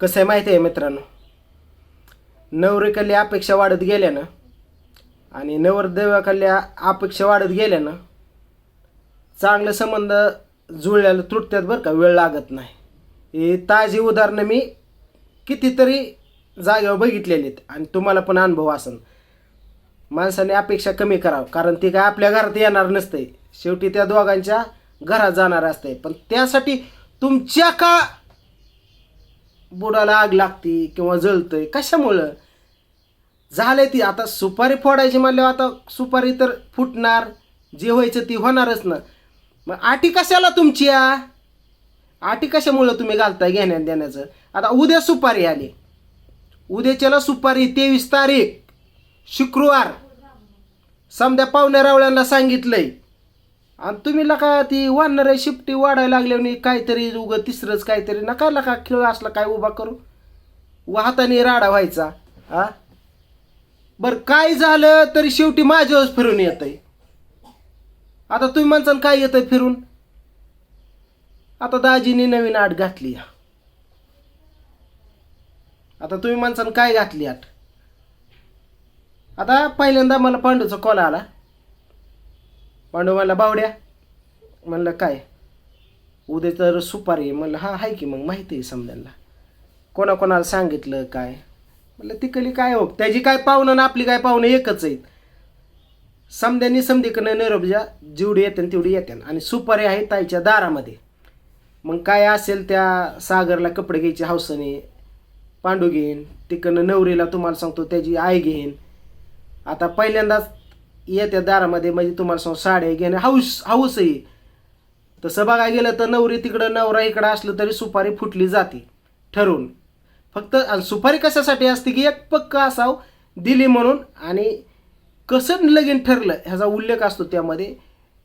कसं आहे माहिती आहे मित्रांनो? नवरीकडल्या अपेक्षा वाढत गेल्यानं आणि नवरदेवाकडल्या अपेक्षा वाढत गेल्यानं चांगले संबंध जुळल्याला तुटत्यात बरं का वेळ लागत नाही. ही ताजी उदाहरणं मी कितीतरी जागेवर बघितलेली आहेत आणि तुम्हाला पण अनुभव असेल माणसाने अपेक्षा कमी करावं कारण ती काय आपल्या घरात येणार नसते. शेवटी त्या दोघांच्या घरात जाणार असते. पण त्यासाठी तुमच्या का बुडाला आग लागते किंवा जळतंय कशामुळं? झालंय ती. आता सुपारी फोडायची म्हणल्यावर आता सुपारी तर फुटणार जे व्हायचं ती होणारच ना. मग आटी कशाला तुमच्या आटी कशामुळं तुम्ही घालताय घेण्यात देण्याचं आता उद्या सुपारी आली. उद्याच्याला सुपारी तेवीस तारीख शुक्रवार. समद्या पाहुण्या रावळ्यांना सांगितलंय. आणि तुम्ही लका ती वाढणार आहे शिफ्टी वाढायला लागल्याने काहीतरी उगं तिसरंच काहीतरी नका लका खेळ असला काय उभा करू. व हाताने राडा व्हायचा हा बरं काय झालं तरी शेवटी माझ्यावरच फिरून येत आहे आता तुम्ही म्हणसान काय येतंय फिरून? आता दाजीने नवीन आट घातली. आता तुम्ही म्हणसान काय घातली आट आता पहिल्यांदा मला पांडूचा कॉल आला. पांडू म्हणला बावड्या. म्हणलं काय? उद्या तर सुपारी आहे. म्हणलं हा आहे की मग माहिती आहे समजायला. कोणाकोणाला सांगितलं काय? म्हणलं तिकली काय हो? त्याची काय पाहुणं ना आपली काय पाहुणं एकच आहेत. समद्यांनी समधीकडनं निरोपजा जेवढी येते तेवढी येते. आणि सुपारी आहे ताईच्या दारामध्ये. मग काय असेल त्या सागरला कपडे घ्यायची हौसने पांडू घेईन. तिकडनं नवरीला तुम्हाला सांगतो त्याची आई घेईन. आता पहिल्यांदाच येत्या दारामध्ये म्हणजे तुम्हाला सांग साड्या घेणं हाऊस हाऊस आहे तसं बघा गेलं तर नवरी तिकडं नवरा इकडं असलं तरी सुपारी फुटली जाते ठरवून. फक्त आणि सुपारी कशासाठी असते की एक पक्क असाव दिली म्हणून आणि कसं लगीन ठरलं ह्याचा उल्लेख असतो त्यामध्ये.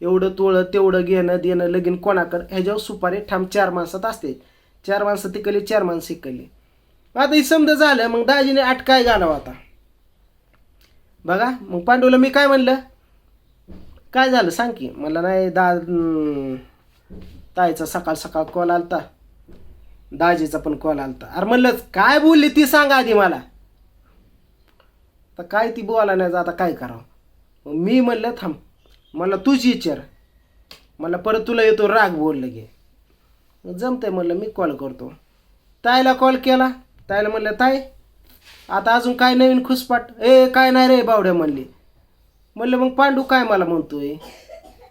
एवढं तोळं तेवढं घेणं देणं लगीन कोणाकडं ह्याच्यावर सुपारी ठाम चार माणसात असते. चार माणसं तिकली चार माणसं इकली. आता ही समजा झालं मग दाजीने आठ काय घालावं आता? बघा मग पांडूला मी काय म्हणलं? काय झालं? सांग की. मला नाही दा ताईचा सकाळ सकाळ कॉल आलता. दाजीचा पण कॉल आलता. अरे म्हणलं काय बोलली ती सांगा आधी मला. तर काय ती बोला नाही आता काय करावं? मी म्हणलं थांब. मला तूच विचार. मला परत तुला येतो राग बोललं गे जमतंय म्हणलं मी कॉल करतो. ताईला कॉल केला. ताईला म्हणलं ताई आता अजून काय नवीन खुसपाट? ए काय नाही रे बावड्या म्हणली. म्हणलं मग पांडू काय मला म्हणतोय?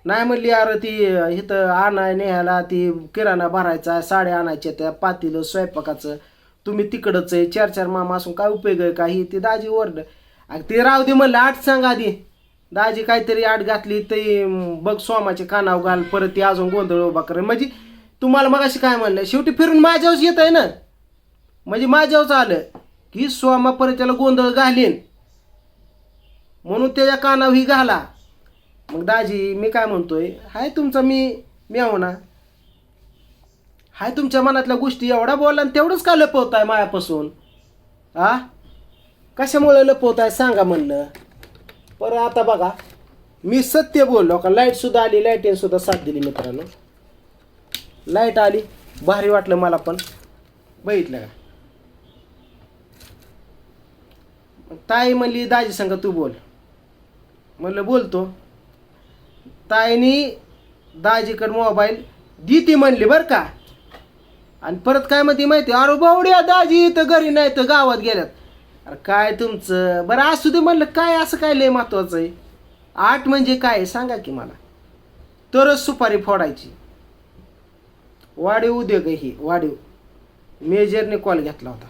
नाही म्हणली अरे ती इथं आणाय न्यायला ती किराणा भरायचा साड्या आणायच्या त्या पातील स्वयंपाकाचं. तुम्ही तिकडंच आहे चार चार मामा असून काय उपयोग आहे काही ती दाजी ओरड ते राहू दे म्हणलं आठ सांग आधी. दाजी काहीतरी आठ घातली ते बघ सोमाचे कानाव घाल परत ती अजून गोंधळ उभा करे. म्हणजे तुम्हाला मग अशी काय म्हणलं? शेवटी फिरून माझ्यावरच येत आहे ना. म्हणजे माझ्यावरच आलं. की सोमा परत त्याला गोंधळ घालीन. म्हणून त्याच्या कानावर ही घाला. मग दाजी मी काय म्हणतोय? हाय तुमचा मी मी आहो ना. हाय तुमच्या मनातल्या गोष्टी एवढा बोलला आणि तेवढंच का लपवताय मायापासून? आ? कशामुळे लपवताय सांगा म्हणलं. पर आता बघा. मी सत्य बोललो का? लाईटसुद्धा आली लाईटीने सुद्धा साथ दिली मित्रांनो. लाइट आली. भारी वाटलं मला पण. बघितलं का मग ताई म्हणली दाजी सांगा तू बोल. म्हणलं बोलतो. ताईनी दाजीकडं मोबाईल ती म्हणली बरं का. आणि परत काय म्हणते माहिती अरे बावड्या दाजी तर घरी नाही तर गावात गेल्यात. अरे काय तुमचं? बरं असू दे म्हणलं काय असं काय लय महत्वाचं आहे? आठ म्हणजे काय सांगा की मला. तरच सुपारी फोडायची. वाढीव उद्योग आहे ही वाढीव मेजरने कॉल घेतला होता.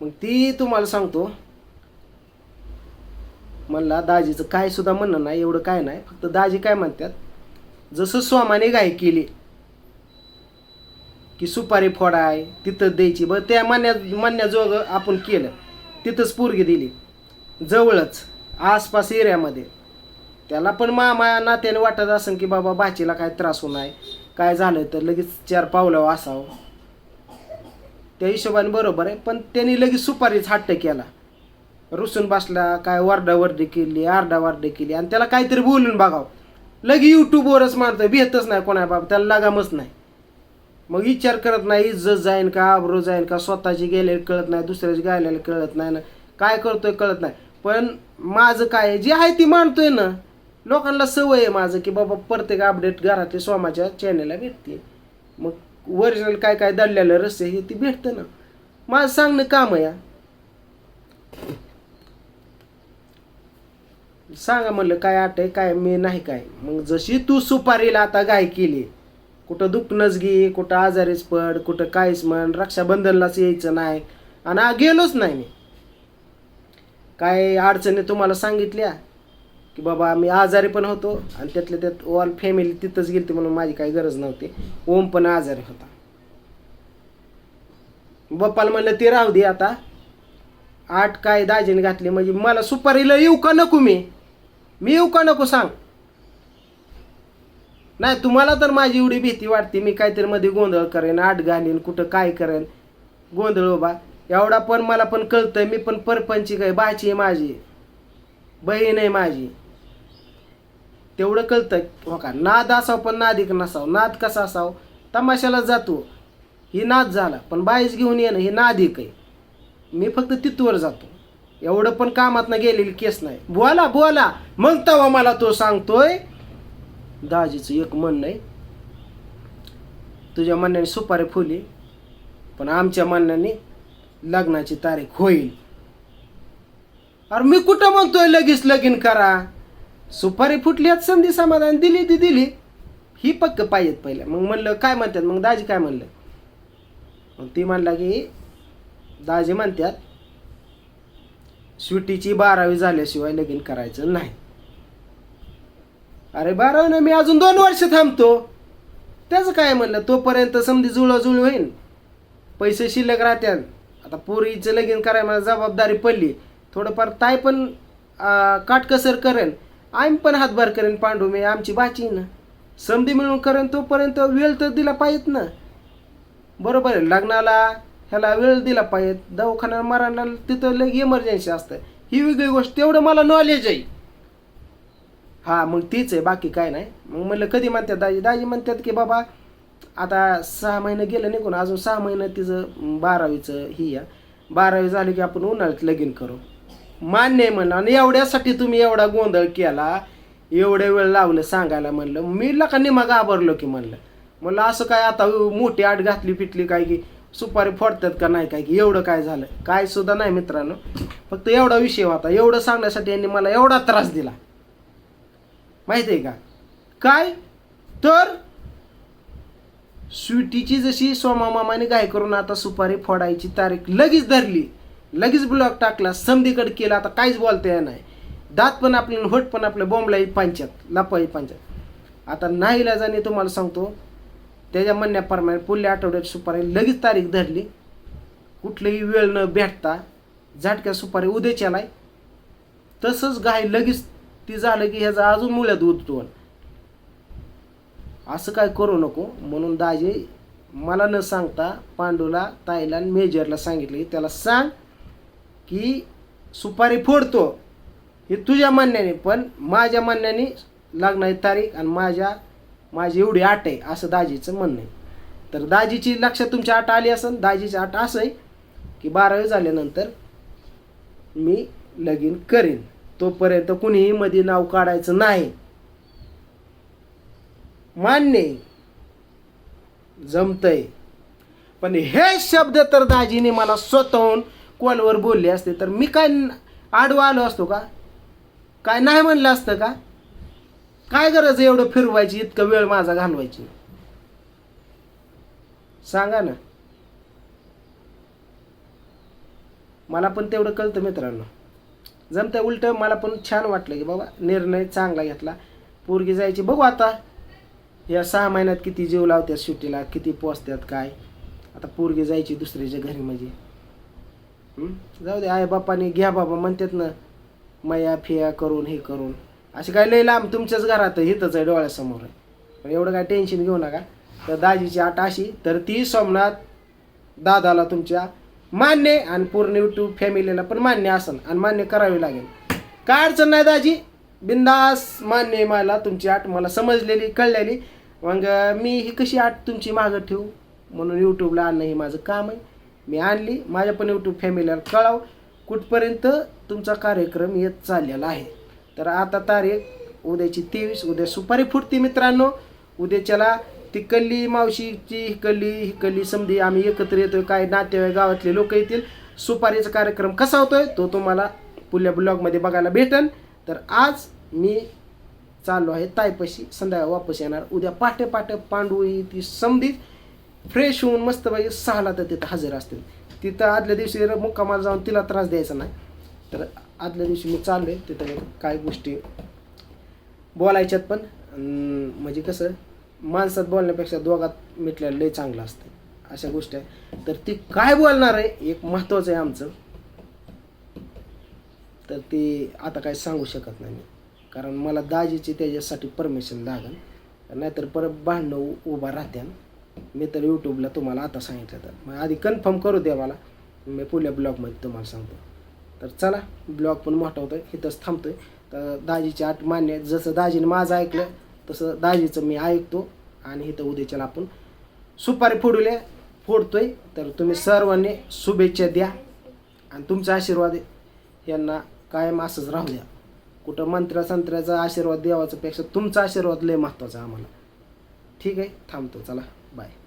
मग ती तुम्हाला सांगतो. म्हणला दाजीचं काय सुद्धा म्हणणं नाही एवढं काय नाही. फक्त दाजी काय म्हणतात जसं स्वामाने गाय केली की सुपारी फोडाय तिथं द्यायची. बरं त्या म्हणण्या मान्याजोग आपण केलं तिथंच पोरगी दिली. जवळच आसपास एरियामध्ये. त्याला पण मामा नात्याने वाटत असेल की बाबा बाचीला काय त्रास होणार काय झालं तर लगेच चार पावलं असावं त्या हिशोबाने बरोबर आहे पण त्यांनी लगेच सुपारीच हट्ट केला. रुसून बसला काय वरडावरडी केली आरडावारडी केली आणि त्याला काहीतरी बोलून बघावं. लगे यूट्यूबवरच मारतोय भेटच नाही कोणा बाबा त्याला लगामच नाही. मग विचार करत नाही इज्जत जाईन का आबरो जाईन का स्वतःची गेलेली कळत नाही दुसऱ्याची गायलेली कळत नाही ना. काय करतोय कळत नाही. पण माझं काय जे आहे ती मानतोय ना. लोकांना सवय आहे माझं की बाबा प्रत्येक अपडेट घरातली सोमाच्या चॅनेलला भेटते. मग ओरिजिनल काय काय दडलेलं रस्ते हे ती भेटतं ना. माझं सांगणं काम आहे सांगा म्हणलं काय आट आहे काय मी नाही काय. मग जशी तू सुपारीला आता गाय केली कुठं दुखणंच घे कुठं आजारीच पड कुठं काहीच म्हण रक्षाबंधनलाच यायचं नाही आणि गेलोच नाही मी. काय अडचणी तुम्हाला सांगितल्या? की बाबा मी आजारी पण होतो आणि त्यातल्या त्यात ऑल फॅमिली तिथंच गेलती म्हणून माझी काही गरज नव्हती. ओम पण आजारी होता. बाप्पाला म्हणलं ते राहू दे आता. आठ काय दाजीने घातले म्हणजे मला सुपारीला येऊ का नको मी? मी येऊ का नको सांग. नाही तुम्हाला तर माझी एवढी भीती वाटते. मी काहीतरी मध्ये गोंधळ करेन आठ घालीन कुठं काय करेन. गोंधळ बाबा एवढा पण मला पण कळतंय मी पण परपंचिक काय बाची आहे माझी. बहीण आहे माझी. तेवढं कळतं हो का? नाद असावं पण नादिक नसावं. नाद कसा असावं? तमाशाला जातो. ही नाद झाला पण बाईस घेऊन येणं हे नादिक आहे. मी फक्त तिथवर जातो. एवढं पण कामात गेलेली केस नाही. बोला बोला. मग तेव्हा मला तो सांगतोय. दाजीचं एक म्हणणं आहे. तुझ्या म्हणण्याने सुपारी फुली पण आमच्या म्हणण्याने लग्नाची तारीख होईल. अरे मी कुठं म्हणतोय लगेच लगीन करा? सुपारी फुटली आहेत संधी समाधान दिली ती दिली. ही पक्क पाहिजेत पहिले मग म्हणलं काय म्हणतात? मग दाजी काय म्हणलं? मग ती म्हणला की दाजी म्हणतात स्वीटीची बारावी झाल्याशिवाय लगीन करायचं नाही. अरे बारावी मी अजून दोन वर्ष थांबतो. त्याचं काय म्हणलं? तोपर्यंत समधी जुळवाजुळ होईन. पैसे शिल्लक राहत्यात. आता पोरीचं लगीन करायला मला जबाबदारी पडली. थोडंफार ताई पण काटकसर करेन. आम्ही पण हातभार करेन पांडू मी आमची बाची ना. समधी मिळून करेन तोपर्यंत वेळ तर दिला पाहिजेत ना. बरोबर आहे लग्नाला ह्याला वेळ दिला पाहिजे दवाखान्याला मरायला तिथं लग इमर्जन्सी असतं. ही वेगळी गोष्ट तेवढं मला नॉलेज आहे. हा मग तीच आहे बाकी काय नाही. मग म्हणलं कधी म्हणतात दाजी? दाजी म्हणतात की बाबा आता सहा महिने गेलं निघून अजून सहा महिने तिचं बारावीचं ही या बारावी झाली की आपण उन्हाळ्यात लगीन करू. मान्य आहे म्हणलं. आणि एवढ्यासाठी तुम्ही एवढा गोंधळ केला एवढे वेळ लावलं सांगायला म्हणलं. मी लका निमा घाबरलो की म्हणलं. म्हणलं असं काय आता मोठी आट घातली पिटली काय की सुपारी फोडतात का नाही काय की एवढं काय झालं? काय सुद्धा नाही मित्रांनो. फक्त एवढा विषय होता. एवढं सांगण्यासाठी यांनी मला एवढा त्रास दिला. माहिती आहे का? काय? तर स्वीटीची जशी सोमामामाने मामाने करून आता सुपारी फोडायची तारीख लगेच धरली. लगेच ब्लॉक टाकला समधीकडे केला आता काहीच बोलता येणार नाही. दात पण आपल्याला होट पण आपल्या बोंबलाही पांच्यात लपाई पांच्यात आता नाही लाजाने तुम्हाला सांगतो त्याच्या म्हणण्याप्रमाणे पुढल्या आठवड्यात सुपारी लगेच तारीख धरली. कुठलीही वेळ न भेटता झाटक्या सुपारी उद्याच्यालाय तसंच गाय लगेच ती झालं की ह्याचा अजून मुळ्यात उतरवण असं काय करू नको म्हणून दाजी मला न सांगता पांडूला ताईला मेजरला सांगितले त्याला सांग की सुपारी फोडतो हे तुझ्या म्हणण्याने पण माझ्या म्हणण्याने लागणारी तारीख आणि माझ्या माझी एवढी आट आहे असं दाजीचं म्हणणं आहे. तर दाजीची लक्षात तुमची आट आली असेल दाजीची आट असं आहे की बारावी झाल्यानंतर मी लगीन करीन. तोपर्यंत कुणीही मध्ये नाव काढायचं नाही. मान्य आहे. जमतंय. पण हे शब्द तर दाजीने मला स्वतःहून कॉलवर बोलले असते तर मी काय आडवा आलो असतो का? काय नाही म्हणलं असतं का? काय गरज आहे एवढं फिरवायची इतका वेळ माझा घालवायची? सांगा ना. मला पण तेवढं कळतं मित्रांनो. जमतं उलट मला पण छान वाटलं की बाबा निर्णय चांगला घेतला. पोरगी जायची बघू आता. या सहा महिन्यात किती जीव लावतात सुट्टीला किती पोचतात काय? आता पोरगी जायची दुसऱ्याच्या घरी म्हणजे. जाऊ दे आई बापाने घ्या बाबा म्हणतात ना मया फिया करून हे करून. असे काय लय लांब तुमच्याच घरात हिथंच इथंच आहे डोळ्यासमोर. आहे पण एवढं काय टेन्शन घेऊ नका. तर दाजीची आठ अशी तर ती सोमनाथ दादाला तुमच्या मान्य आहे आणि पूर्ण यूट्यूब फॅमिलीला पण मान्य असेल आणि मान्य करावी लागेल. काय अडचण नाही दाजी. बिंदास मान्य आहे मला तुमची आठ मला समजलेली कळलेली. मग मी ही कशी आठ तुमची मागं ठेवू? म्हणून यूट्यूबला आणणं हे माझं काम आहे. मी आणली माझ्या पण यूट्यूब फॅमिलीला कळाव कुठपर्यंत तुमचा कार्यक्रम येत चाललेला आहे. तर आता तारीख उद्याची तेवीस उद्या सुपारी फुटते मित्रांनो. उद्याच्याला ती कल्ली मावशीची ही कल्ली ही कल्ली समधी आम्ही एकत्र येतोय काय नातेवाईक गावातले लोक येतील. सुपारीचा कार्यक्रम कसा होतोय तो तुम्हाला पुढल्या ब्लॉगमध्ये बघायला भेटन. तर आज मी चाललो आहे तायपाशी संध्याकाळ वापस येणार. उद्या पाठे पाठे पांडू ही ती समधीच फ्रेश होऊन मस्त पाहिजे सहाला तर तिथं हजर असतील. तिथं आदल्या दिवशी मुक्कामाला जाऊन तिला त्रास द्यायचा नाही. तर आदल्या दिवशी मी चाललोय तिथं काय गोष्टी बोलायच्यात पण म्हणजे कसं माणसात बोलण्यापेक्षा दोघात मिटल्या लय चांगलं असतं. अशा गोष्टी आहे तर ती काय बोलणार आहे एक महत्त्वाचं आहे आमचं. तर ते आता काय सांगू शकत नाही मी. कारण मला दाजीची त्याच्यासाठी परमिशन लागेल. नाहीतर परत भांडणं उभा राहत्या मी तर यूट्यूबला तुम्हाला आता सांगितलं तर. मग आधी कन्फर्म करू द्या मला. मी पुढल्या ब्लॉगमध्ये तुम्हाला सांगतो. तर चला ब्लॉग पण मोठा आहे इथंच थांबतोय. तर दाजीची आठ मान्य जसं दाजीने माझं ऐकलं तसं दाजीचं मी ऐकतो. आणि इथं उद्याच्याला आपण सुपारी फोडूल्या फोडतोय. तर तुम्ही सर्वांनी शुभेच्छा द्या. आणि तुमचा आशीर्वाद यांना कायम असंच राहू द्या. कुठं मंत्र्या संत्र्याचा आशीर्वाद द्यावाचा पेक्षा तुमचा आशीर्वाद लय महत्त्वाचा आम्हाला. ठीक आहे? थांबतो. चला. Bye.